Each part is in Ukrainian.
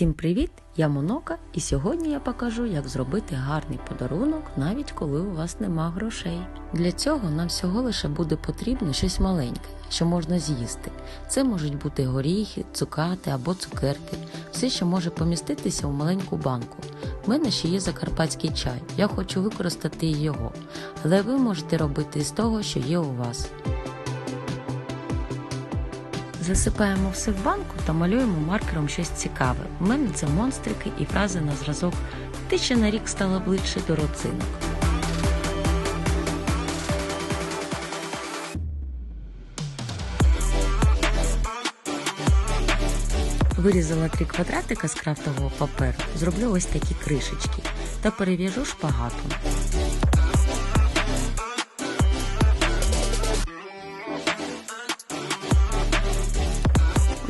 Всім привіт! Я Монока, і сьогодні я покажу, як зробити гарний подарунок, навіть коли у вас нема грошей. Для цього нам всього лише буде потрібно щось маленьке, що можна з'їсти. Це можуть бути горіхи, цукати або цукерки, все, що може поміститися у маленьку банку. У мене ще є закарпатський чай, я хочу використати його, але ви можете робити з того, що є у вас. Засипаємо все в банку та малюємо маркером щось цікаве. У мене це монстрики і фрази на зразок Ти ще на рік стала ближче до родзинок. Вирізала три квадратика з крафтового паперу, зроблю ось такі кришечки та перев'яжу шпагатом.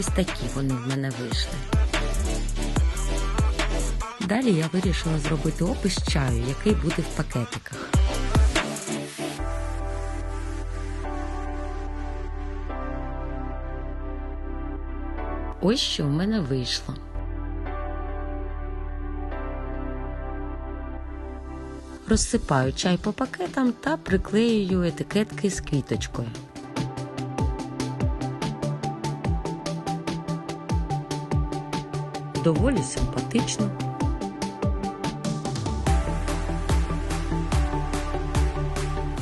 Ось такі вони в мене вийшли. Далі я вирішила зробити опис чаю, який буде в пакетиках. Ось що в мене вийшло. Розсипаю чай по пакетам та приклеюю етикетки з квіточкою. Доволі симпатично.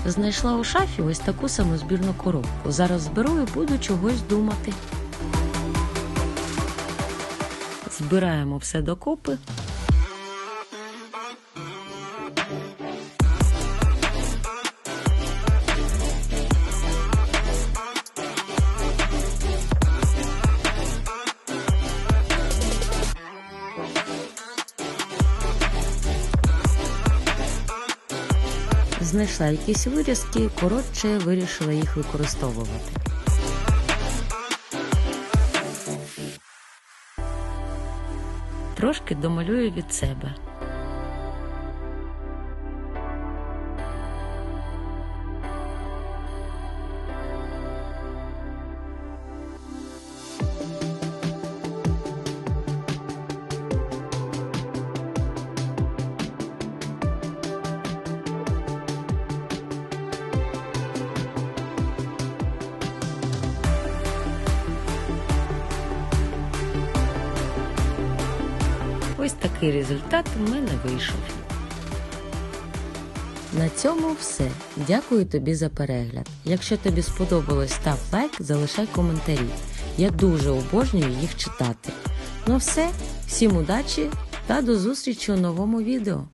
Знайшла у шафі ось таку саму збірну коробку. Зараз зберу і буду чогось думати. Збираємо все докупи. Знайшла якісь вирізки, коротше вирішила їх використовувати. Трошки домалюю від себе. Ось такий результат у мене вийшов. На цьому все. Дякую тобі за перегляд. Якщо тобі сподобалось, став лайк, залишай коментарі. Я дуже обожнюю їх читати. Ну все, всім удачі та до зустрічі у новому відео.